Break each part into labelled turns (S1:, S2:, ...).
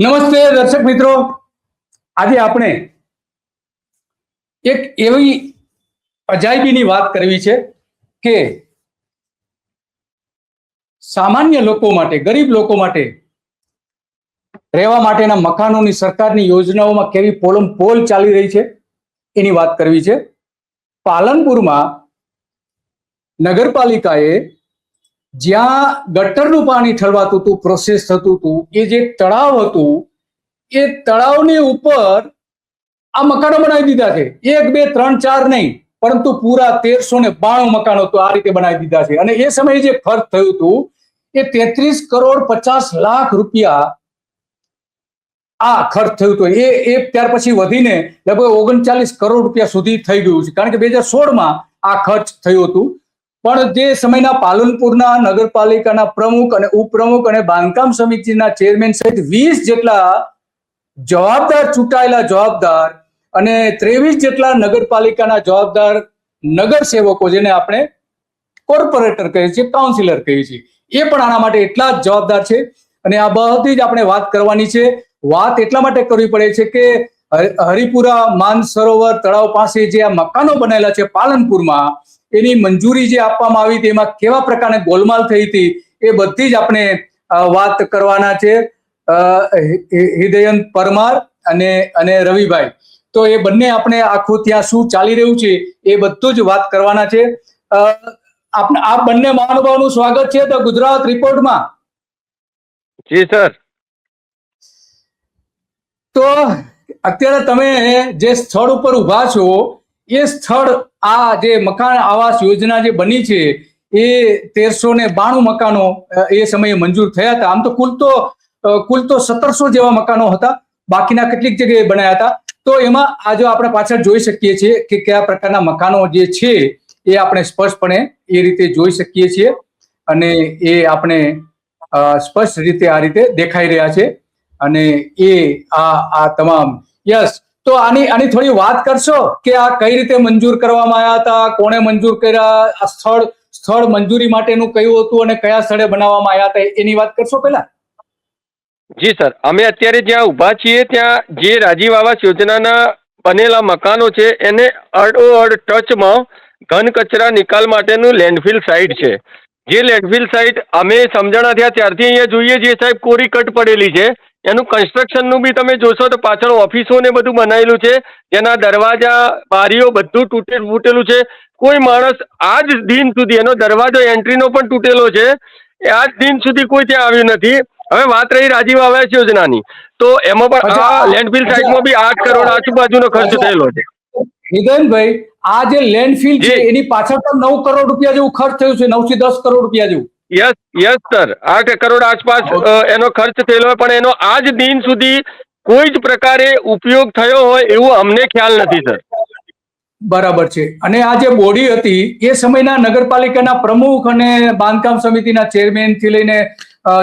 S1: નમસ્તે દર્શક મિત્રો. આજે આપણે એક એવી અજાયબીની વાત કરવી છે કે સામાન્ય લોકો માટે, ગરીબ લોકો માટે રહેવા માટેના મકાનોની સરકારની યોજનાઓમાં કેવી પોલમ પોલ ચાલી રહી છે એની વાત કરવી છે. પાલનપુરમાં નગરપાલિકાએ જ્યાં ગટરનું પાણી ઠલવાતું હતું પ્રોસેસ થતું હતું, એ જે તળાવ હતું, એ તળાવની ઉપર આ મકાનો બનાવી દીધા છે. એક, બે, ત્રણ, ચાર નહીં, પરંતુ પૂરા તેરસો ને બાણું મકાનો તો આ રીતે બનાવી દીધા છે. અને એ સમયે જે ખર્ચ થયું હતું, એ તેત્રીસ કરોડ પચાસ લાખ રૂપિયા આ ખર્ચ થયું હતું. એ એ ત્યાર પછી વધીને લગભગ ઓગણચાલીસ કરોડ રૂપિયા સુધી થઈ ગયું છે. કારણ કે બે હજાર સોળમાં આ ખર્ચ થયું હતું. પણ જે સમયના પાલનપુરના નગરપાલિકાના પ્રમુખ અને ઉપપ્રમુખ અને બાંધકામ સમિતિના ચેરમેન સહિત વીસ જેટલા જવાબદાર ચૂંટાયેલા જવાબદાર અને ત્રેવીસ જેટલા નગરપાલિકાના જવાબદાર નગરસેવકો જેને આપણે કોર્પોરેટર કહીએ છીએ કાઉન્સિલર કહીએ છીએ એ પણ આના માટે એટલા જ જવાબદાર છે. અને આ બધી જ આપણે વાત કરવાની છે. વાત એટલા માટે કરવી પડે છે કે હરિ- હરિપુરા માન સરોવર તળાવ પાસે જે આ મકાનો બનેલા છે પાલનપુરમાં એની મંજૂરી જે આપવામાં આવી હતી એમાં કેવા પ્રકારની ગોલમાલ થઈ હતી એ બધી જ આપણે વાત કરવાના છે. હિદયંત પરમાર અને અને રવિભાઈ. તો એ બંને આપણે આખું ત્યાં શું ચાલી રહ્યું છે એ બધું જ વાત કરવાના છે. આપણે આ બંને મહાનુભાવનું સ્વાગત છે તો ગુજરાત રિપોર્ટમાં.
S2: જી સર.
S1: તો અત્યારે તમે જે સ્થળ ઉપર ઊભા છો એ સ્થળ આ જે મકાન આવાસ યોજના જે બની છે, એ તેરસો ને બાણું મકાનો એ સમયે મંજૂર થયા હતા. આમ તો કુલ તો કુલ તો સત્તરસો જેવા મકાનો હતા. બાકીના કેટલીક જગ્યાએ બનાયા હતા. તો એમાં આ જો આપણે પાછળ જોઈ શકીએ છીએ કે કયા પ્રકારના મકાનો જે છે, એ આપણે સ્પષ્ટપણે એ રીતે જોઈ શકીએ છીએ. અને એ આપણે સ્પષ્ટ રીતે આ રીતે દેખાઈ રહ્યા છે. અને એ, આ આ તમામ યસ તો આની આની થોડી વાત કરશો કે આ કઈ રીતે મંજૂર કરવામાં આવ્યા હતા, કોણે મંજૂર કર્યા, આ સ્થળ સ્થળ મંજૂરી માટેનું કયું હતું અને કયા સ્થળે બનાવવામાં આવ્યા હતા, એની વાત કરશો પહેલા?
S2: જી સર, અમે અત્યારે જ્યાં ઊભા છીએ ત્યાં જે રાજીવ આવાસ યોજનાના બનેલા મકાનો છે, એને અડોઅડ ટચમાં ઘન કચરા નિકાલ માટેનું લેન્ડફિલ સાઇટ છે. જે લેન્ડફિલ સાઇટ અમે સમજણા થયા ત્યારથી અહીંયા જોઈએ છીએ સાહેબ, કોરી કટ પડેલી છે. એનું કન્સ્ટ્રક્શનનું બી તમે જોશો તો પાછળ ઓફિસો ને બધું બનાવેલું છે. જેના દરવાજા બારીઓ બધું તૂટેલું ફૂટેલું છે. કોઈ માણસ આજ દિન સુધી એનો દરવાજો એન્ટ્રીનો પણ તૂટેલો છે. આજ દિન સુધી કોઈ ત્યાં આવ્યું નથી. હવે વાત રહી રાજીવ આવાસ યોજનાની. તો એમાં પણ આ લેન્ડફિલ સાઇટમાં બી આઠ કરોડ આજુબાજુનો ખર્ચ થયેલો છે.
S1: હિદયનભાઈ આ જે લેન્ડફિલ છે એની પાછળ પણ નવ કરોડ રૂપિયા જેવું ખર્ચ થયું છે નવથી દસ કરોડ રૂપિયા જેવું.
S2: યસ યસ સર આઠ કરોડ આસપાસ એનો ખર્ચ થયેલો હોય પણ એનો આજ દિન સુધી કોઈ જ પ્રકારે ઉપયોગ થયો હોય એવું અમને ખ્યાલ નથી સર
S1: બરાબર છે. અને આ જે બોડી હતી એ સમયના નગરપાલિકાના પ્રમુખ અને બાંધકામ સમિતિના ચેરમેનથી લઈને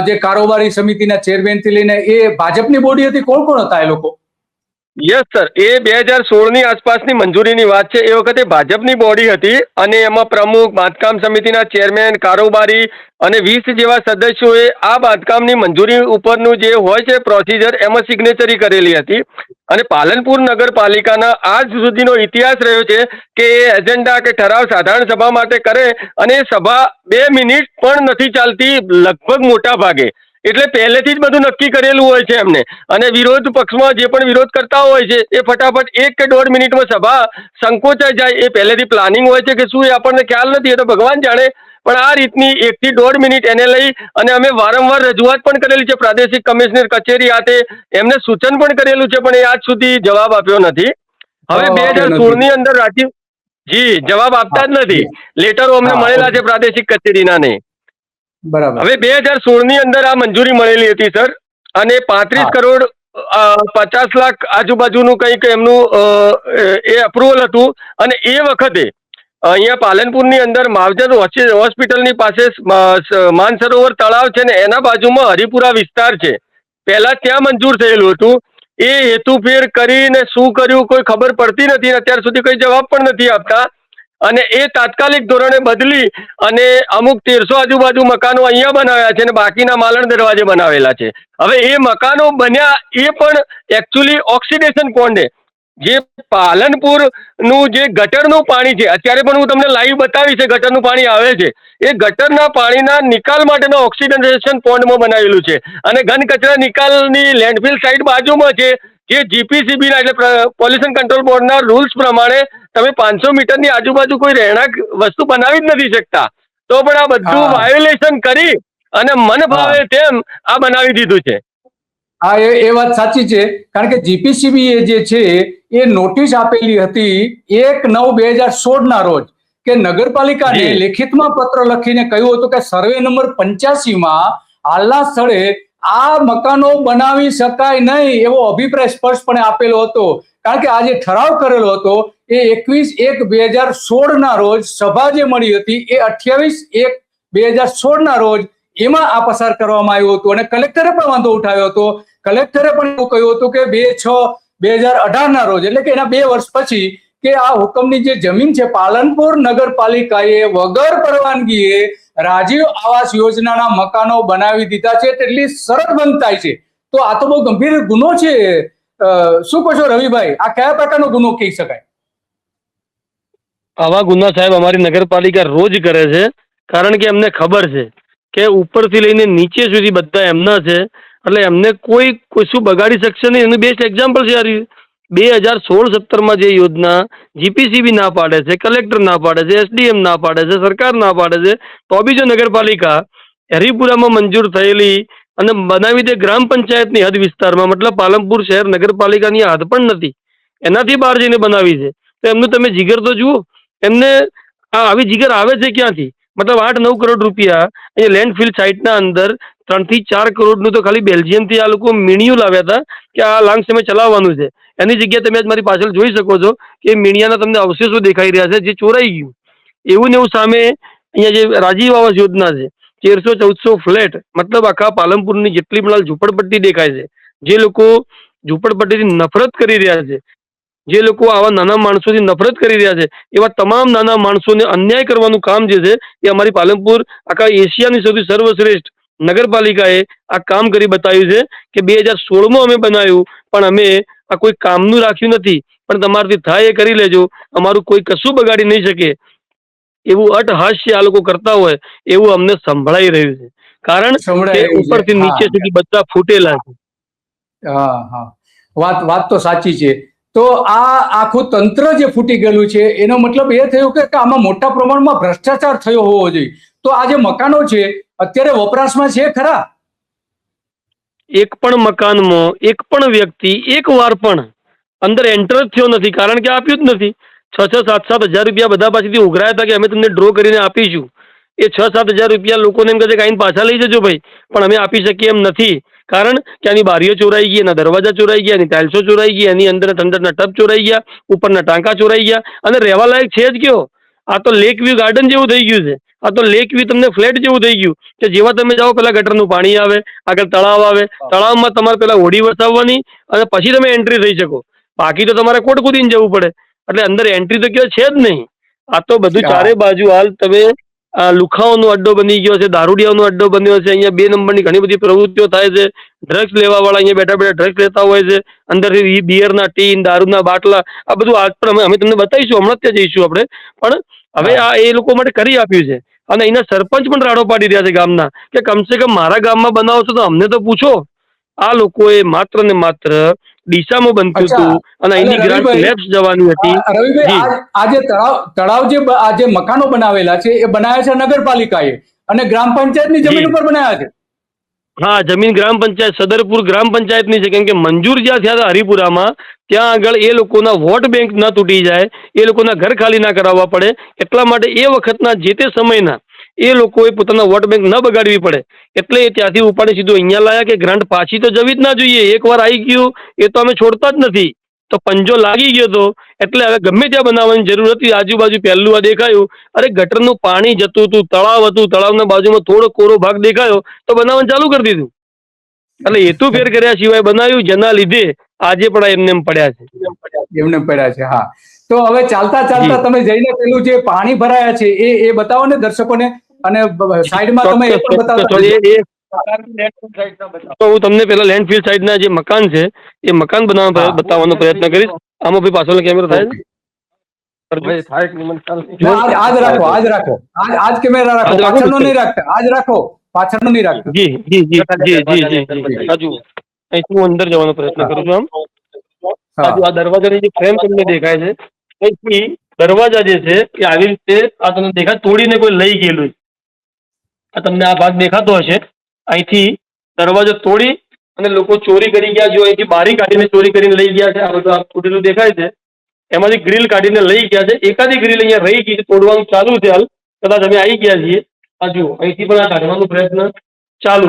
S1: જે કારોબારી સમિતિના ચેરમેનથી લઈને એ ભાજપની બોડી હતી? કોણ કોણ હતા એ લોકો?
S2: યસ સર એ બે હજાર સોળની આસપાસની મંજૂરીની વાત છે. એ વખતે ભાજપની બોડી હતી અને એમાં પ્રમુખ, બાંધકામ સમિતિના ચેરમેન કારોબારી અને વીસ જેવા સદસ્યોએ આ બાંધકામની મંજૂરી ઉપરનું જે હોય છે પ્રોસિજર એમાં સિગ્નેચરી કરેલી હતી. અને પાલનપુર નગરપાલિકાના આજ સુધીનો ઇતિહાસ રહ્યો છે કે એ એજન્ડા કે ઠરાવ સાધારણ સભા માટે કરે અને સભા બે મિનિટ પણ નથી ચાલતી, લગભગ મોટા ભાગે એટલે પહેલેથી જ બધું નક્કી કરેલું હોય છે એમને. અને વિરોધ પક્ષમાં જે પણ વિરોધ કરતા હોય છે એ ફટાફટ એક કે દોઢ મિનિટમાં સભા સંકોચાઈ જાય. એ પહેલેથી પ્લાનિંગ હોય છે કે શું એ આપણને ખ્યાલ નથી એ તો ભગવાન જાણે. પણ આ રીતની એકથી દોઢ મિનિટ એને લઈ અને અમે વારંવાર રજૂઆત પણ કરેલી છે પ્રાદેશિક કમિશનર કચેરી ખાતે એમને સૂચન પણ કરેલું છે પણ એ આજ સુધી જવાબ આપ્યો નથી. હવે બે હજાર સોળની અંદર રાજીવ જી જવાબ આપતા જ નથી. લેટરો અમને મળેલા છે પ્રાદેશિક કચેરીના નહીં
S1: બરાબર.
S2: હવે બે હજાર સોળની અંદર આ મંજૂરી મળેલી હતી સર. અને પાંત્રીસ કરોડ પચાસ લાખ આજુબાજુનું કંઈક એમનું એ અપ્રુવલ હતું. અને એ વખતે અહીંયા પાલનપુરની અંદર માવજર હોસ્પિટલની પાસે માનસરોવર તળાવ છે ને એના બાજુમાં હરિપુરા વિસ્તાર છે. પહેલા ત્યાં મંજૂર થયેલું હતું. એ હેતુફેર કરીને શું કર્યું કોઈ ખબર પડતી નથી અત્યાર સુધી કોઈ જવાબ પણ નથી આપતા. અને એ તાત્કાલિક ધોરણે બદલી અને અમુક તેરસો આજુબાજુ મકાનો અહીંયા બનાવ્યા છે અને બાકીના માલણ દરવાજે બનાવેલા છે. હવે એ મકાનો બન્યા એ પણ એકચ્યુઅલી ઓક્સિડેશન કોન્ડે જે પાલનપુરનું જે ગટરનું પાણી છે, અત્યારે પણ હું તમને લાઈવ બતાવીશ ગટરનું પાણી આવે છે. એ ગટરના પાણીના નિકાલ માટેનો ઓક્સિડેશન પોન્ડમાં બનાવેલું છે. અને ઘન કચરા નિકાલની લેન્ડફિલ સાઇડ બાજુમાં છે, જે જીપીસીબીના એટલે પોલ્યુશન કંટ્રોલ બોર્ડના રૂલ્સ પ્રમાણે તમે પાંચસો મીટરની આજુબાજુ કોઈ રહેણાંક વસ્તુ બનાવી જ નથી શકતા. તો પણ આ બધું વાયોલેશન કરી અને મન ભાવે તેમ આ બનાવી દીધું છે.
S1: હા એ વાત સાચી છે. કારણ કે જીપીસીબી જે છે એ નોટિસ આપેલી હતી એક નવ બે હજાર સોળ ના રોજ કે નગરપાલિકાને લેખિતમાં પત્ર લખીને કહ્યું હતું કે સર્વે નંબર પંચ્યાસી માં હાલના સ્થળે આ મકાનો બનાવી શકાય નહીં એવો અભિપ્રાય સ્પષ્ટપણે આપેલો હતો. કારણ કે આ જે ઠરાવ કરેલો હતો એ એકવીસ એક બે હજાર સોળ ના રોજ સભા જે મળી હતી એ અઠ્યાવીસ એક બે હજાર સોળ ના રોજ એમાં આ પસાર કરવામાં આવ્યું હતું અને કલેક્ટરે પણ વાંધો ઉઠાવ્યો હતો. કલેક્ટરે પણ એવું કહ્યું હતું કે બે છ બે હજાર અઢાર ના રોજ, એટલે કે એના બે વર્ષ પછી કે આ હુકમની જે જમીન છે પાલનપુર નગરપાલિકાએ વગર પરવાનગીએ રાજીવ આવાસ યોજનાના મકાનો બનાવી દીધા છે, તેટલી શરત બંધ થાય છે. તો આ તો બહુ ગંભીર ગુનો છે. શું કહો છો રવિભાઈ? આ કયા પ્રકારનો ગુનો કહી શકાય?
S3: આવા ગુના સાહેબ અમારી નગરપાલિકા રોજ કરે છે, કારણ કે એમને ખબર છે કે ઉપરથી લઈને નીચે સુધી બધા એમના છે, એટલે એમને કોઈ કશું બગાડી શકશે નહીં. એનું બેસ્ટ એક્ઝામ્પલ છે યાર, બે હજાર સોળ સત્તરમાં જે યોજના જીપીસીબી ના પાડે છે કલેક્ટર ના પાડે છે એસડીએમ ના પાડે છે, સરકાર ના પાડે છે, તો બી જો નગરપાલિકા હરિપુરામાં મંજૂર થયેલી અને બનાવી દે ગ્રામ પંચાયતની હદ વિસ્તારમાં, મતલબ પાલનપુર શહેર નગરપાલિકાની હદ પણ નથી, એનાથી બહાર જઈને બનાવી છે. તો એમનું તમે જીગર તો જુઓ એમને આ આવી જીગર આવે છે ક્યાંથી? મતલબ આઠ નવ કરોડ રૂપિયા અહીંયા લેન્ડફિલ સાઇટના અંદર ત્રણથી ચાર કરોડનું તો ખાલી બેલ્જિયમથી આ લોકો મીણિયું લાવ્યા હતા કે આ લાંગ સમય ચલાવવાનું છે. એની જગ્યાએ તમે આજ મારી પાછળ જોઈ શકો છો કે મીણિયાના તમને અવશેષો દેખાઈ રહ્યા છે જે ચોરાઈ ગયું. એવું ને એવું સામે અહીંયા જે રાજીવ આવાસ યોજના છે, તેરસો ચૌદસો ફ્લેટ, મતલબ આખા પાલનપુરની જેટલી પણ ઝૂંપડપટ્ટી દેખાય છે. જે લોકો ઝૂંપડપટ્ટીથી નફરત કરી રહ્યા છે. જે લોકો આવા નાના માણસોથી નફરત કરી રહ્યા છે એવા તમામ નાના માણસોને અન્યાય કરવાનું કામ જે છે એ અમારી પાલનપુર આખા એશિયાની સૌથી સર્વશ્રેષ્ઠ નગરપાલિકાએ આ કામ કરી બતાવ્યું છે કે બે હજાર સોળમાં અમે બનાવ્યું પણ અમે આ કોઈ કામનું રાખ્યું નથી. પણ તમારાથી થાય એ કરી લેજો. અમારું કોઈ કશું બગાડી નહીં શકે. એવું અટહાસ્ય આ લોકો કરતા હોય એવું અમને સંભળાઈ રહ્યું છે. કારણ કે ઉપરથી નીચે સુધી બધા ફૂટેલા છે.
S1: હા હા. વાત વાત તો સાચી છે. તો આ આખું તંત્ર જે ફૂટી ગયેલું છે, એનો મતલબ એ થયો કે આમાં મોટા પ્રમાણમાં ભ્રષ્ટાચાર થયો હોવો જોઈએ. તો આ જે મકાનો છે, અત્યારે વપરાશમાં છે ખરા?
S3: એક પણ મકાનમાં એક પણ વ્યક્તિ, એક વાર પણ અંદર એન્ટર થયો નથી, કારણ કે આપ્યું જ નથી. છ છ, સાત સાત હજાર રૂપિયા બધા પાસેથી ઉઘરાયા હતા કે અમે તમને ડ્રો કરીને આપીશું. એ છ, સાત હજાર રૂપિયા લોકોને એમ કહે છે કે પાછા લઈ જજો ભાઈ, પણ અમે આપી શકીએ એમ નથી. કારણ કે આની બારીઓ ચોરાઈ ગઈ એના દરવાજા ચોરાઈ ગયા એની ટાઇલ્સો ચોરાઈ ગઈ એની અંદર અંદરના ટબ ચોરાઈ ગયા ઉપરના ટાંકા ચોરાઈ ગયા અને રહેવા લાયક છે જ કયો? આ તો લેક વ્યૂ ગાર્ડન જેવું થઈ ગયું છે. આ તો લેક વ્યૂ તમને ફ્લેટ જેવું થઈ ગયું કે જેવા તમે જાઓ પેલા ગટરનું પાણી આવે આગળ તળાવ આવે તળાવમાં તમારે પેલા હોડી વસાવવાની અને પછી તમે એન્ટ્રી થઈ શકો. બાકી તો તમારે કોટ કૂદીને જવું પડે. એટલે અંદર એન્ટ્રી તો કયો છે જ નહીં. આ તો બધું ચારે બાજુ હાલ તમે આ લુખાઓનો અડ્ડો બની ગયો છે દારૂડિયાનો અડ્ડો બન્યો છે અહીંયા બે નંબરની ઘણી બધી પ્રવૃત્તિઓ થાય છે ડ્રગ્સ લેવા વાળા અહીંયા બેઠા બેઠા ડ્રગ્સ લેતા હોય છે અંદરથી બિયરના ટીન દારૂના બાટલા આ બધું આજ પણ અમે અમે તમને બતાવીશું હમણાં ત્યાં જઈશું આપણે પણ હવે આ એ લોકો માટે કરી આપ્યું છે અને અહીંના સરપંચ પણ રાડો પાડી રહ્યા છે ગામના કે કમસે કમ મારા ગામમાં બનાવો છો તો અમને તો પૂછો આ લોકોએ માત્ર ને માત્ર ડીસામાં બનતું હતું અને અહીંની ગ્રાન્ટ લેબ્સ જવાની હતી.
S1: રવિભાઈ
S3: જી.
S1: આ- આ જે તળાવ તળાવ જે આજે મકાનો બનાવેલા છે એ બનાવ્યા છે નગરપાલિકાએ. અને ગ્રામ પંચાયતની જમીન ઉપર બનાવ્યા છે?
S3: હા જમીન ગ્રામ પંચાયત સદરપુર ગ્રામ પંચાયતની છે. કેમ કે મંજૂર જ્યાં થયા હતા હરિપુરામાં ત્યાં આગળ એ લોકોના વોટ બેંક ના તૂટી જાય એ લોકોના ઘર ખાલી ના કરાવવા પડે. એટલા માટે એ વખતના જે તે સમયના એ લોકોએ પોતાના વોટ બેંક ન બગાડવી પડે. એટલે એ ત્યાંથી ઉપાડી સીધું અહીંયા લાયા કે ગ્રાન્ટ પાછી તો જવી જ ના જોઈએ. એકવાર આવી ગયું એ તો અમે છોડતા જ નથી. તો પંજો લાગી ગયો તો. એટલે હવે ગમે ત્યાં બનાવવાની જરૂર હતી આજુબાજુ પહેલું આ દેખાયું. અરે ગટરનું પાણી જતું હતું તળાવ હતું તળાવના બાજુમાં થોડો કોરો ભાગ દેખાયો તો બનાવવાનું ચાલુ કરી દીધું. એટલે હેતુ ફેર કર્યા સિવાય બનાવ્યું જેના લીધે આજે પણ એમને એમ પડ્યા છે.
S1: એમને પડ્યા છે હા. તો હવે ચાલતા ચાલતા તમે જઈને પેલું જે પાણી ભરાયા છે એ એ બતાવો ને દર્શકોને. અને સાઈડમાં તમે એ પણ
S3: તો હું તમને પેલા લેન્ડફિલ સાઈડના જે મકાન છે એ મકાન બનાવવા બતાવવાનો પ્રયત્ન કરીશ. આમાં ભાઈ પાછળનો કેમેરો થાય?
S1: આજ રાખો આજ રાખો. આજ આજ કેમેરા રાખો.
S3: આજ રાખો ને?
S1: પાછળનો નહીં રાખતા. આજ રાખો. પાછળનો નહીં રાખતા.
S3: જી જી જી જી જી જી જી. હજુ અહીંથી હું અંદર જવાનો પ્રયત્ન કરું છું આમ. આ દરવાજાની જે ફ્રેમ તમને દેખાય છે દરવાજા જે છે એ આવી રીતે આ તમને દેખાય તોડીને કોઈ લઈ ગયેલું. આ તમને આ ભાગ દેખાતો હશે. અહીંથી દરવાજો તોડી અને લોકો ચોરી કરી ગયા જો અહીંથી બારી કાઢીને ચોરી કરીને લઈ ગયા છે. આ બધું તૂટેલું દેખાય છે. એમાંથી ગ્રીલ કાઢીને લઈ ગયા છે. એકાદી ગ્રીલ અહીંયા રહી ગઈ છે. તોડવાનું ચાલુ છે હાલ. કદાચ અમે આવી ગયા છીએ. આ જુઓ, અહીંથી પણ આ કાઢવાનો પ્રયત્ન ચાલુ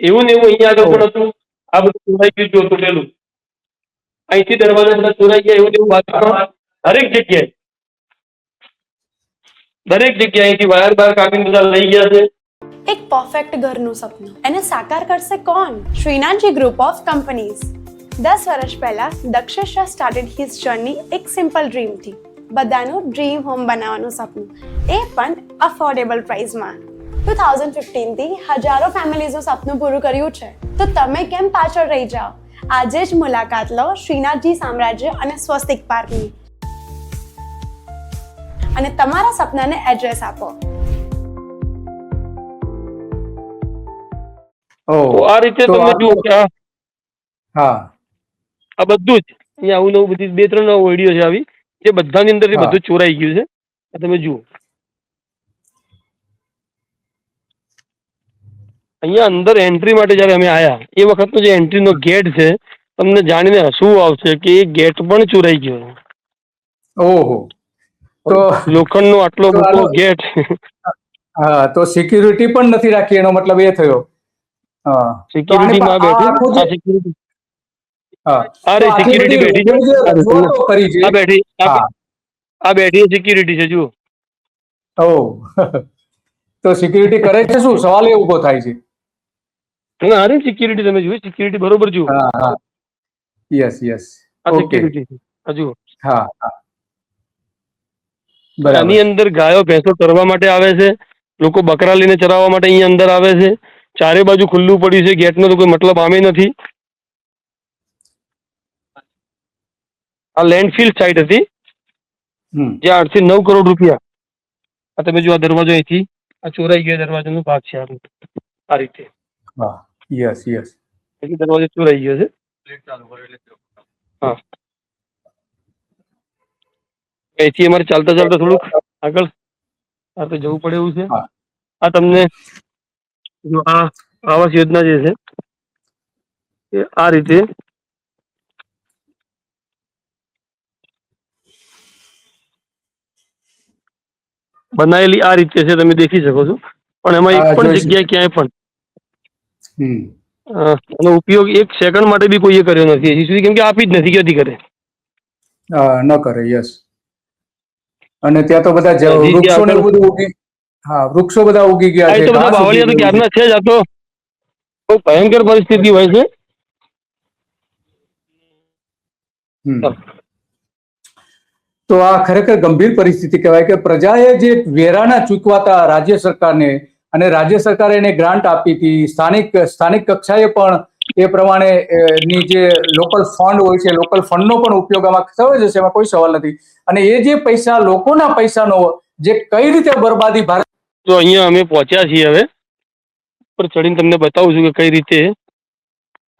S3: એવું ને એવું અહીંયા આગળ પણ હતું. આ બધું ચોરાઈ ગયું જો તૂટેલું. અહીંથી દરવાજા બધા ચોરાઈ ગયા. એવું એવું બાજુમાં હરેક જગ્યાએ. દરેક જગ્યાએથી વાયર બાર કાપીને બધા લઈ ગયા છે.
S4: એક પરફેક્ટ ઘરનું સપનું. એને સાકાર કરશે કોણ? શ્રીનાથજી ગ્રુપ ઓફ કંપનીઝ દસ વર્ષ પહેલા Dakshesh Shah started his journey એક સિમ્પલ ડ્રીમથી બધાનું ડ્રીમ હોમ બનાવવાનું સપનું. એ પણ અફોર્ડેબલ પ્રાઇસમાં ટુ થાઉઝન્ડ ફિફ્ટીનથી હજારો ફેમિલીઝનું સપનું પૂરું કર્યું છે. તો તમે કેમ પાછળ રહી જાઓ? આજે જ મુલાકાત લો શ્રીનાથજી સામ્રાજ્ય અને સ્વસ્તિક પાર્કની. અને તમારા સપનાને એડ્રેસ આપો.
S3: તો આ રીતે તમે જુઓ કે આ
S1: હા.
S3: આ બધું જ. અહીંયા આવું નવું બધી બે ત્રણ ઓડિયો છે આવી. જે બધાની
S1: અંદર
S3: બધું ચોરાઈ ગયું છે. આ તમે જુઓ. અહીંયા અંદર એન્ટ્રી માટે જ્યારે અમે આયા એ વખતનો જે એન્ટ્રીનો ગેટ છે તમને જાણીને હસવું આવશે કે એ ગેટ પણ ચોરાઈ ગયો.
S1: ઓહો. તો
S3: લોખંડનો આટલો
S1: તો
S3: મોટો ગેટ.
S1: હા તો સિક્યુરિટી પણ નથી રાખી એનો મતલબ એ થયો. હા.
S3: સિક્યુરિટીમાં બેઠી
S1: આ
S3: સિક્યુરિટી
S1: આટલી
S3: બેઠી છે. આ બેઠી આ બેઠી સિક્યુરિટી છે જુઓ.
S1: ઓ. તો સિક્યુરિટી કરે છે શું? સવાલ એ ઊભો થાય છે.
S3: ના અરે સિક્યુરિટી તમે જુઓ સિક્યુરિટી બરોબર જુઓ.
S1: હા હા. યસ યસ
S3: આ સિક્યુરિટી જુઓ.
S1: હા હા.
S3: આની અંદર ગાયો ભેંસો ચરવા માટે આવે છે. લોકો બકરા લઈને ચરાવવા માટે અહીંયા અંદર આવે છે. ચારે બાજુ ખુલ્લું પડ્યું છે. ગેટનો તો કોઈ મતલબ આમે નથી. આ લેન્ડફિલ સાઇટ હતી. જે આઠથી નવ કરોડ રૂપિયા. આ તમે જો આ દરવાજો અહીંથી. આ ચોરાઈ ગયો દરવાજાનો ભાગ છે આ રીતે.
S1: હા યસ યસ.
S3: દરવાજો ચોરાઈ ગયો છે. હા. અહીંથી અમારે ચાલતા ચાલતા થોડુંક આગળ આ તો જવું પડે એવું છે. આ તમને જો આ આવાસ યોજના જે છે એ આ રીતે બનાવેલી આ રીતે છે તમે દેખી શકો છો. પણ એમાં એક પણ. જગ્યાએ ક્યાંય પણ એનો ઉપયોગ એક સેકન્ડ માટે બી કોઈએ કર્યો નથી. હજી સુધી કેમ કે આપી જ નથી ક્યાંથી કરે
S1: ન કરે યસ અને ત્યાં તો બધા વૃક્ષો ને બધું ઉગી હા વૃક્ષો બધા ઉગી ગયા છે.
S3: બધા બાવળિયા તો ક્યારના છે જ આ તો બહુ ભયંકર પરિસ્થિતિ હોય છે.
S1: તો આ ખરેખર ગંભીર પરિસ્થિતિ કહેવાય કે પ્રજાએ જે વેરાના ચૂકવાતા રાજ્ય સરકારને અને રાજ્ય સરકારે એને ગ્રાન્ટ આપી હતી સ્થાનિક સ્થાનિક કક્ષાએ પણ એ પ્રમાણે ની જે લોકલ ફંડ હોય છે લોકલ ફંડનો પણ ઉપયોગ આમાં થયો જશે એમાં કોઈ સવાલ નથી. અને એ જે પૈસા, લોકોના પૈસાનો જે કઈ રીતે બરબાદી ભારત
S3: તો અહીંયા અમે પહોંચ્યા છીએ હવે. ઉપર ચડીને તમને બતાવું છું કે કઈ રીતે.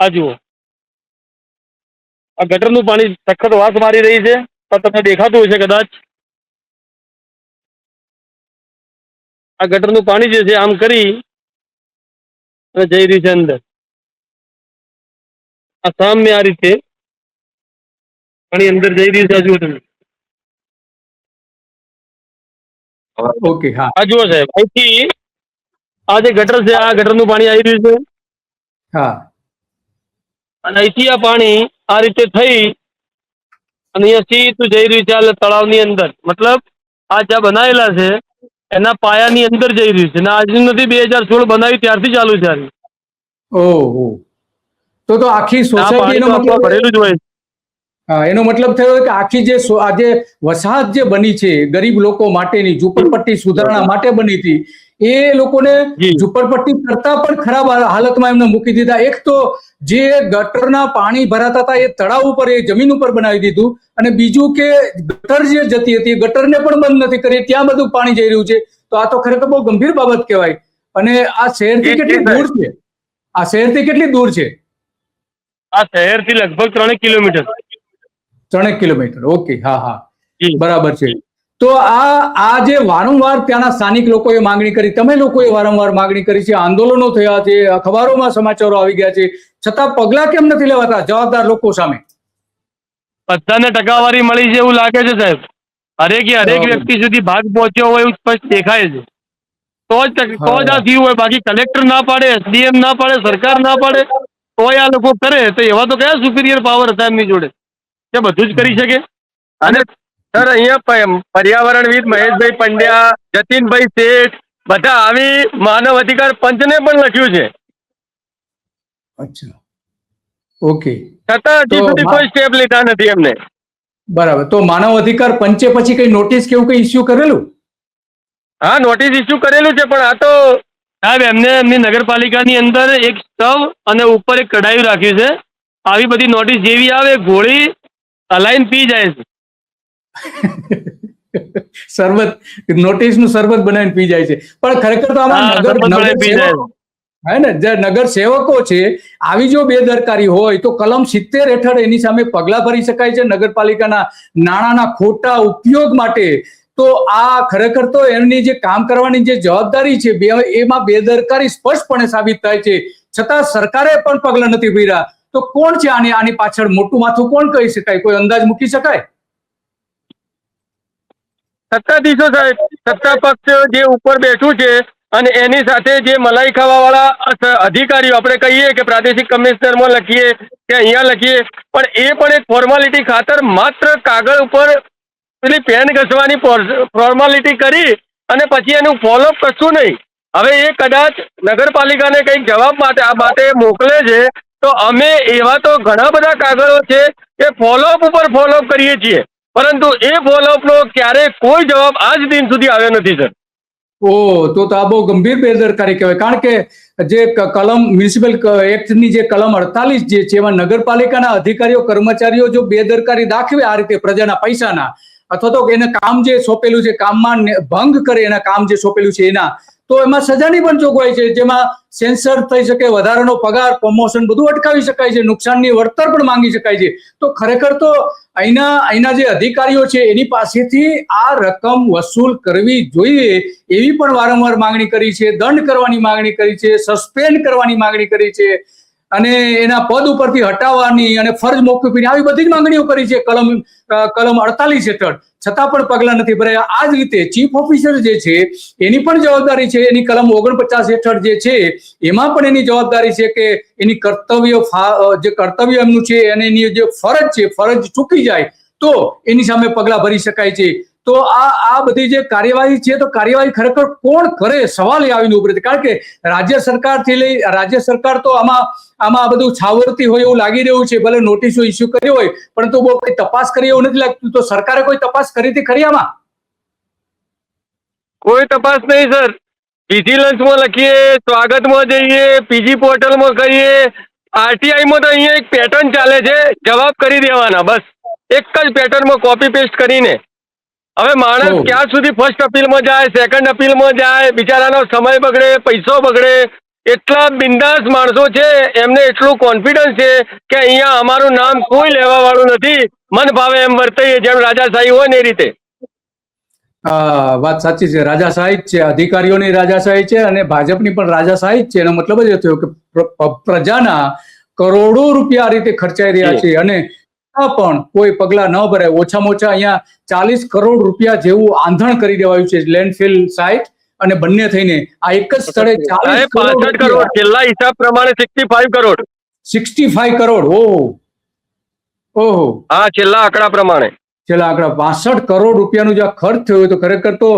S3: આ જુઓ. આ ગટરનું પાણી સખત વાસ મારી રહી છે તો તમને દેખાતું હશે કદાચ. આ ગટરનું પાણી જે છે, આમ કરી અને જઈ રહી છે અંદર. આ સામે આ રીતે પાણી અંદર જઈ રહ્યું છે જુઓ તમે
S1: ઓકે હા.
S3: આ જુઓ સાહેબ અહીંથી આ જે ગટર છે આ ગટરનું પાણી આવી રહ્યું છે.
S1: હા.
S3: અને અહીંથી આ પાણી આ રીતે થઈ અને અહીંયા સીધું જઈ રહ્યું છે આ તળાવની અંદર. મતલબ આ જ્યાં બનાવેલા છે એના પાયાની અંદર જઈ રહ્યું છે. અને આજનું નથી બે હજાર સોળ બનાવી ત્યારથી ચાલુ છે
S1: ઓહો. તો તો આખી
S3: સોસાયટી
S1: મતલબ
S3: ભરેલું જ હોય.
S1: હા, એનો મતલબ થયો કે આખી જે આજે વસાહત જે બની છે ગરીબ લોકો માટેની ઝુંપડપટ્ટી સુધારણા માટે બની હતી એ લોકોને ઝુંપડપટ્ટી કરતા પણ ખરાબ હાલતમાં એમને મૂકી દીધા. એક તો જે ગટરના પાણી ભરાતા હતા એ તળાવ ઉપર એ જમીન ઉપર બનાવી દીધું અને બીજું કે ગટર જે જતી હતી ગટરને પણ બંધ નથી કરી ત્યાં બધું પાણી જઈ રહ્યું છે. તો આ તો ખરેખર બહુ ગંભીર બાબત કહેવાય. અને આ શહેરથી કેટલી દૂર છે? આ શહેરથી કેટલી દૂર છે?
S3: આ શહેરથી લગભગ ત્રણેક કિલોમીટર.
S1: ત્રણેક કિલોમીટર. ઓકે હા હા. બરાબર છે. તો આ આ જે વારંવાર ત્યાંના સ્થાનિક લોકોએ માંગણી કરી તમે લોકોએ વારંવાર માંગણી કરી છે? આંદોલનો થયા છે અખબારોમાં સમાચારો આવી ગયા છે. છતાં પગલા કેમ નથી લેવાતા જવાબદાર લોકો સામે?
S3: બધાને ટકાવારી મળી છે એવું લાગે છે સાહેબ. હરેક હરેક. વ્યક્તિ સુધી ભાગ પહોંચ્યો હોય એવું સ્પષ્ટ દેખાય છે. તો જ તો જ આ. થયું હોય. બાકી કલેક્ટર ના પાડે એસડીએમ ના પાડે સરકાર ના પાડે. તોય આ લોકો કરે તો એવા તો કયા સુપિરિયર પાવર હતા એમની જોડે? કે બધું જ કરી શકે?
S2: અને સર અહીંયા પર્યાવરણવિદ મહેશભાઈ પંડ્યા જતીનભાઈ શેઠ બધા આવી માનવ અધિકાર પંચને પણ લખ્યું છે.
S1: અચ્છા. ઓકે.
S2: છતાં હજી સુધી કોઈ સ્ટેપ લીધા નથી એમને.
S1: બરાબર. તો માનવ અધિકાર પંચે પછી કઈ નોટિસ કેવું કઈ ઇસ્યુ કરેલું?
S2: હા નોટિસ ઇસ્યુ કરેલું છે પણ આ તો
S3: સાહેબ એમને એમની નગરપાલિકાની અંદર એક સ્ટવ અને ઉપર એક કઢાયું રાખ્યું છે. આવી બધી નોટિસ જેવી આવે ગોળી હલાઈને પી જાય છે.
S1: સરબત નોટિસનું શરબત બનાવીને પી જાય છે. પણ ખરેખર તો આમાં નગર હે ને? જે નગર સેવકો છે આવી જો બેદરકારી હોય તો કલમ સિત્તેર હેઠળ એની સામે પગલા ભરી શકાય છે. નગરપાલિકાના નાણાંના ખોટા ઉપયોગ માટે તો આ ખરેખર તો એમની જે કામ કરવાની જે જવાબદારી છે એમાં બેદરકારી સ્પષ્ટપણે સાબિત થાય છે. છતાં સરકારે પણ પગલા નથી ભર્યા. તો કોણ છે આની આની પાછળ? મોટું માથું કોણ કહી શકાય? કોઈ અંદાજ મૂકી શકાય?
S2: સત્તાધીશો સાહેબ, સત્તા પક્ષ જે ઉપર બેઠું છે અને એની સાથે જે મલાઈ ખાવાવાળા અધિકારીઓ, આપણે કહીએ કે પ્રાદેશિક કમિશનરમાં લખીએ કે અહીંયા લખીએ, પણ એ પણ એક ફોર્માલિટી ખાતર માત્ર કાગળ ઉપર પેલી પેન ઘસવાની ફોર્માલિટી કરી અને પછી એનું ફોલોઅપ કશું નહીં. હવે એ કદાચ નગરપાલિકાને કંઈક જવાબ માટે, આ માટે મોકલે છે, તો અમે એવા તો ઘણા બધા કાગળો છે કે ફોલોઅપ ઉપર ફોલોઅપ કરીએ છીએ. પરંતુ એ ફોલોઅપનો ક્યારેય કોઈ જવાબ આજ દિન સુધી આવ્યો નથી, સર.
S1: ઓ, તો તો આ બહુ ગંભીર બેદરકારી કહેવાય. કારણ કે જે કલમ, મ્યુનિસિપલ એક્ટની જે કલમ અડતાલીસ જે છે, એમાં નગરપાલિકાના અધિકારીઓ, કર્મચારીઓ જો બેદરકારી દાખવે આ રીતે પ્રજાના પૈસાના અથવા તો એને કામ જે સોંપેલું છે, કામમાં ભંગ કરે એના કામ જે સોંપેલું છે એના, તો એમાં સજાની પણ જોગવાઈ છે, જેમાં સેન્સર થઈ શકે, વધારાનો પગાર પ્રમોશન બધું અટકાવી શકાય છે, નુકસાનની વળતર પણ માંગી શકાય છે. તો ખરેખર તો અહીંના અહીંના જે અધિકારીઓ છે, એની પાસેથી આ રકમ વસૂલ કરવી જોઈએ એવી પણ વારંવાર માંગણી કરી છે, દંડ કરવાની માંગણી કરી છે, સસ્પેન્ડ કરવાની માંગણી કરી છે. અને એના પદ ઉપરથી હટાવવાની અને ફરજ મોકૂફીની આવી બધી જ માંગણીઓ કરી છે, કલમ કલમ અડતાલીસ હેઠળ. છતાં પણ પગલા નથી ભરાયા. આ જ રીતે ચીફ ઓફિસર જે છે, એની પણ જવાબદારી છે. એની કલમ ઓગણપચાસ હેઠળ જે છે, એમાં પણ એની જવાબદારી છે કે એની કર્તવ્ય જે કર્તવ્ય એમનું છે અને એની જે ફરજ છે, ફરજ ચૂકી જાય, તો એની સામે પગલા ભરી શકાય છે. તો આ આ બધી જે કાર્યવાહી છે, તો કાર્યવાહી ખરેખર કોણ કરે? સવાલ એ આવીને ઉભરે કારણ કે રાજ્ય સરકારથી લઈ, રાજ્ય સરકાર તો આમાં આમાં આ બધું છાવરતી હોય એવું લાગી રહ્યું છે, ભલે નોટિસો ઇસ્યુ કરી હોય, પરંતુ બહુ કોઈ તપાસ કરી એવું નથી લાગતું. તો સરકારે કોઈ તપાસ કરી હતી ખરી આમાં?
S2: કોઈ તપાસ નહીં, સર. વિજિલન્સમાં લખીએ, સ્વાગતમાં જઈએ, પીજી પોર્ટલમાં કરીએ આરટીઆઈમાં તો અહીંયા એક પેટર્ન ચાલે છે, જવાબ કરી દેવાના, બસ. એક જ પેટર્નમાં કોપી પેસ્ટ કરીને. હવે માણસ ક્યાં સુધી ફર્સ્ટ અપીલમાં જાય સેકન્ડ અપીલમાં જાય બિચારાનો સમય બગડે પૈસો બગડે એટલા બિંદાસ માણસો છે એમને એટલું કોન્ફિડન્સ છે કે અહીંયા અમારું નામ કોઈ લેવા વાળું નથી. મન ભાવે એમ વર્તાઈએ જેમ રાજાશાહી હોય ને એ રીતે.
S1: હા વાત સાચી છે. રાજાશાહી જ છે અધિકારીઓની રાજાશાહી છે અને ભાજપની પણ રાજાશાહી જ છે. એનો મતલબ જ એ થયો કે પ્ર- પ્રજાના કરોડો રૂપિયા આ રીતે ખર્ચાઈ રહ્યા છે અને પણ કોઈ પગલા ન ભરાય. ઓછામાં ઓછા અહીંયા ચાલીસ કરોડ રૂપિયા જેવું આંધણ કરી દેવાયું છે લેન્ડફિલ સાઇટ અને બંને થઈને. આ એક જ સ્થળે ચાલીસ
S2: કરોડ છેલ્લા હિસાબ પ્રમાણે sixty five crore.
S1: Sixty five crore ઓહો. ઓહો.
S2: હા છેલ્લા આંકડા પ્રમાણે.
S1: છેલ્લા આંકડા બાસઠ કરોડ રૂપિયાનું જે ખર્ચ થયો તો ખરેખર તો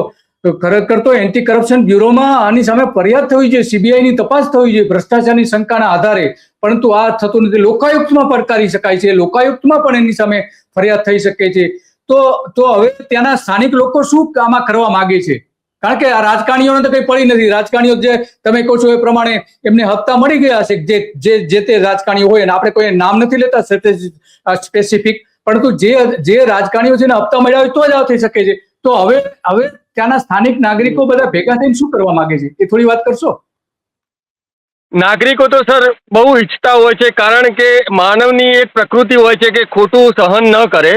S1: તો ખરેખર તો એન્ટી કરપ્શન બ્યુરોમાં આની સામે ફરિયાદ થવી જોઈએ. સીબીઆઈ ની તપાસ થવી જોઈએ ભ્રષ્ટાચારની શંકાના આધારે. પરંતુ આ થતું નથી. લોકાયુક્તમાં પડકારી શકાય છે. લોકાયુક્તમાં પણ એની સામે ફરિયાદ થઈ શકે છે. તો તો હવે ત્યાંના સ્થાનિક લોકો શું આમાં કરવા માંગે છે? કારણ કે આ રાજકારણીઓને તો કંઈ પડી નથી. રાજકારણીઓ જે તમે કહો છો એ પ્રમાણે એમને હપ્તા મળી ગયા છે જે જે જે તે રાજકારણીઓ હોય. અને આપણે કોઈ નામ નથી લેતા સ્પેસિફિક પરંતુ જે જે રાજકારણીઓ છે ને હપ્તા મળ્યા હોય તો જ આ થઈ શકે છે. તો હવે હવે ત્યાંના સ્થાનિક નાગરિકો બધા ભેગા થઈને શું કરવા માંગે છે? એ થોડી વાત કરશો?
S2: નાગરિકો તો સર બહુ ઈચ્છતા હોય છે કારણ કે માનવની એક પ્રકૃતિ હોય છે કે ખોટું સહન ન કરે.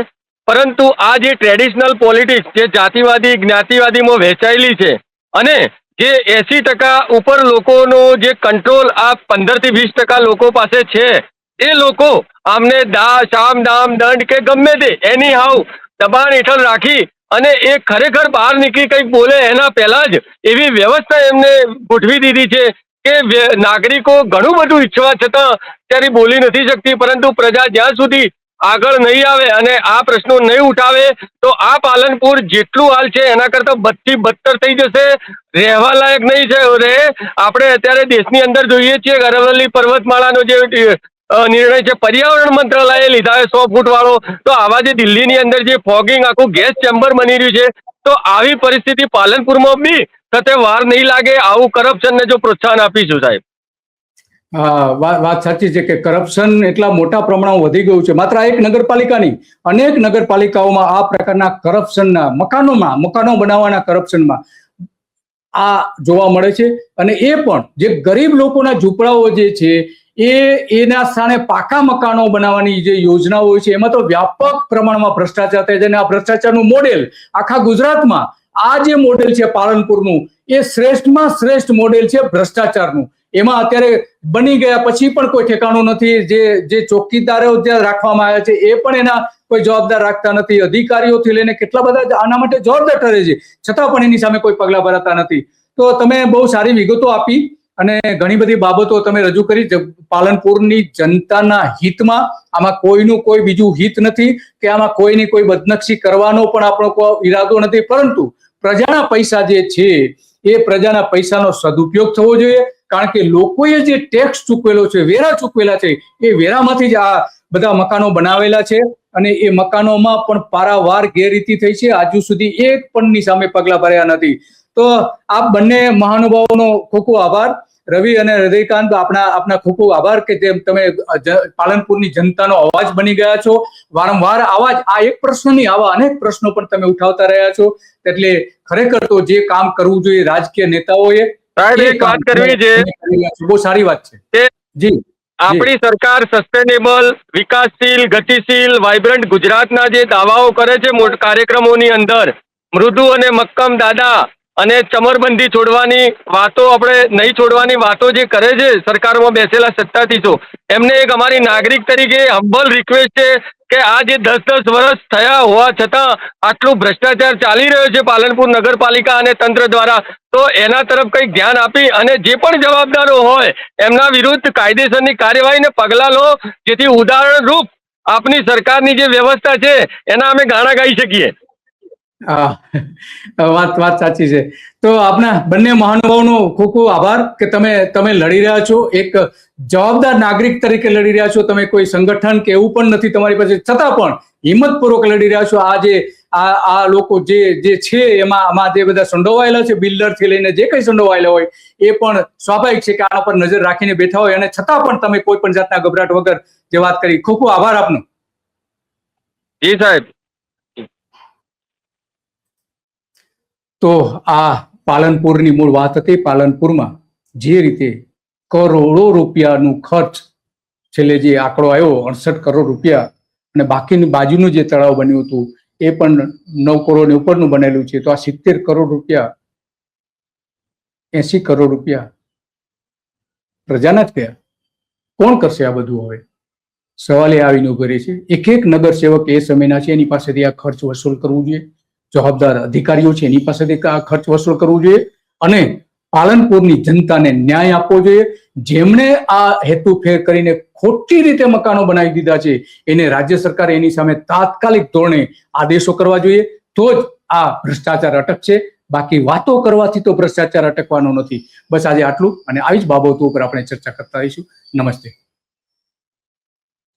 S2: પરંતુ આ જે ટ્રેડિશનલ પોલિટિક્સ જે જાતિવાદી જ્ઞાતિવાદીમાં વહેંચાયેલી છે અને જે એસી ટકા ઉપર લોકોનો જે કંટ્રોલ આ પંદરથી વીસ ટકા લોકો પાસે છે એ લોકો આમને દા શામ દામ દંડ કે ગમે તે એની હાવ દબાણ હેઠળ રાખી અને એ ખરેખર બહાર નીકળી કંઈક બોલે એના પહેલાં જ એવી વ્યવસ્થા એમને ગોઠવી દીધી છે કે નાગરિકો ઘણું બધું ઈચ્છવા છતાં ત્યારે બોલી નથી શકતી, પરંતુ પ્રજા જ્યાં સુધી આગળ નહીં આવે અને આ પ્રશ્નો નહીં ઉઠાવે, તો આ પાલનપુર જેટલું હાલ છે એના કરતાં બધી બદતર થઈ જશે. રહેવા લાયક નહીં છે. રહે આપણે અત્યારે દેશની અંદર જોઈએ છીએ, અરવલ્લી પર્વતમાળાનો જે નિર્ણય છે પર્યાવરણ મંત્રાલયે લીધા છે સો ફૂટ વાળો તો આવા જે દિલ્હીની અંદર જે ફોગિંગ આખું ગેસ ચેમ્બર બની રહ્યું છે, તો આવી પરિસ્થિતિ પાલનપુરમાં બી થતે વાર નહીં લાગે આવું કરપ્શનને જો પ્રોત્સાહન આપીશું સાહેબ.
S1: વાત સાચી છે કે કરપ્શન એટલા મોટા પ્રમાણમાં વધી ગયું છે. માત્ર એક નગરપાલિકાની અનેક નગરપાલિકાઓમાં આ પ્રકારના કરપ્શનના મકાનોમાં, મકાનો બનાવવાના કરપ્શનમાં આ જોવા મળે છે. અને એ પણ જે ગરીબ લોકોના ઝૂંપડાઓ જે છે એ, એના સ્થાને પાકા મકાનો બનાવવાની જે યોજનાઓ હોય છે, એમાં તો વ્યાપક પ્રમાણમાં ભ્રષ્ટાચાર થાય છે અને આ ભ્રષ્ટાચારનું મોડેલ આખા ગુજરાતમાં આ જે મોડેલ છે પાલનપુરનું, એ શ્રેષ્ઠમાં શ્રેષ્ઠ મોડેલ છે ભ્રષ્ટાચારનું. એમાં અત્યારે બની ગયા પછી પણ કોઈ ઠેકાણું નથી, જે જે ચોકીદારો ત્યાં રાખવામાં આવ્યા છે, એ પણ એના કોઈ જવાબદાર રાખતા નથી. અધિકારીઓથી લઈને કેટલા બધા આના માટે જવાબદાર ઠરે છે. છતાં પણ એની સામે કોઈ પગલાં ભરાતા નથી. તો તમે બહુ સારી વિગતો આપી. અને ઘણી બધી બાબતો તમે રજૂ કરી પાલનપુરની જનતાના હિતમાં આમાં કોઈનું કોઈ બીજું હિત નથી કે આમાં કોઈની કોઈ બદનક્ષી કરવાનો પણ આપણો કોઈ ઈરાદો નથી. પરંતુ પ્રજાના પૈસા જે છે, એ પ્રજાના પૈસાનો સદુપયોગ થવો જોઈએ. કારણ કે લોકોએ જે ટેક્સ ચૂકવેલો છે, વેરા ચૂકવેલા છે, એ વેરામાંથી જ આ બધા મકાનો બનાવેલા છે અને એ મકાનોમાં પણ પારાવાર ગેરરીતિ થઈ છે. આજુ સુધી એક પણની સામે પગલા ભર્યા નથી. તો આ બંને મહાનુભાવોનો ખૂબ ખૂબ આભાર. રવિ અને હૃદયકાંત આપણા આપના ખૂબ ખૂબ આભાર કે જેમ તમે પાલનપુરની જનતાનો અવાજ બની ગયા છો. વારંવાર આવા જ આ એક પ્રશ્નની આવા અનેક પ્રશ્નો પણ તમે ઉઠાવતા રહ્યા છો. એટલે ખરેખર તો જે કામ કરવું જોઈએ રાજકીય નેતાઓએ
S2: સાહેબ એક વાત કરવી છે.
S1: બહુ સારી વાત છે. જી
S2: આપણી સરકાર સસ્ટેનેબલ વિકાસશીલ ગતિશીલ વાઇબ્રન્ટ ગુજરાતના જે દાવાઓ કરે છે મોટ કાર્યક્રમોની અંદર મૃદુ અને મક્કમ દાદા અને ચમરબંધી છોડવાની વાતો આપણે નહીં છોડવાની વાતો જે કરે છે, સરકારમાં બેસેલા સત્તાધીશો, એમને એક અમારી નાગરિક તરીકે હંબલ રિક્વેસ્ટ છે કે આ જે દસ દસ વર્ષ થયા હોવા છતાં આટલું ભ્રષ્ટાચાર ચાલી રહ્યો છે પાલનપુર નગરપાલિકા અને તંત્ર દ્વારા, તો એના તરફ કંઈક ધ્યાન આપી અને જે પણ જવાબદારો હોય એમના વિરુદ્ધ કાયદેસરની કાર્યવાહીને પગલાં લો, જેથી ઉદાહરણરૂપ આપની સરકારની જે વ્યવસ્થા છે, એના અમે ગાણા ગાઈ શકીએ.
S1: વાત વાત સાચી છે. તો આપના બંને મહાનુભાવનો ખૂબ ખૂબ આભાર કે તમે તમે લડી રહ્યા છો. એક જવાબદાર નાગરિક તરીકે લડી રહ્યા છો. તમે કોઈ સંગઠન કે એવું પણ નથી તમારી પાસે. છતાં પણ હિંમતપૂર્વક લડી રહ્યા છો. આ જે, આ આ લોકો જે જે છે એમાં, આમાં જે બધા સંડોવાયેલા છે બિલ્ડરથી લઈને જે કંઈ સંડોવાયેલા હોય, એ પણ સ્વાભાવિક છે કે આના પર નજર રાખીને બેઠા હોય. અને છતાં પણ તમે કોઈ પણ જાતના ગભરાટ વગર જે વાત કરી. ખૂબ ખૂબ આભાર આપનો.
S2: જી સાહેબ.
S1: તો આ પાલનપુરની મૂળ વાત હતી. પાલનપુરમાં જે રીતે કરોડો રૂપિયાનું ખર્ચ છેલ્લે જે આંકડો આવ્યો, અડસઠ કરોડ રૂપિયા, અને બાકીની બાજુનું જે તળાવ બન્યું હતું, એ પણ નવ કરોડની ઉપરનું બનેલું છે. તો આ સિત્તેર કરોડ રૂપિયા, એસી કરોડ રૂપિયા પ્રજાના જ ગયા કોણ કરશે આ બધું હવે? સવાલ આવીને ઊભો રહે છે. એક એક નગર સેવક એ સમયના છે. એની પાસેથી આ ખર્ચ વસૂલ કરવું જોઈએ. જવાબદાર અધિકારીઓ છે, એની પાસેથી આ ખર્ચ વસૂલ કરવું જોઈએ અને પાલનપુરની જનતાને ન્યાય આપવો જોઈએ. જેમણે આ હેતુ ફેર કરીને ખોટી રીતે મકાનો બનાવી દીધા છે, એને રાજ્ય સરકારે એની સામે તાત્કાલિક ધોરણે આદેશો કરવા જોઈએ. તો જ આ ભ્રષ્ટાચાર અટકશે. બાકી વાતો કરવાથી તો ભ્રષ્ટાચાર અટકવાનો નથી. બસ આજે આટલું અને આવી જ બાબતો ઉપર આપણે ચર્ચા કરતા રહીશું. નમસ્તે.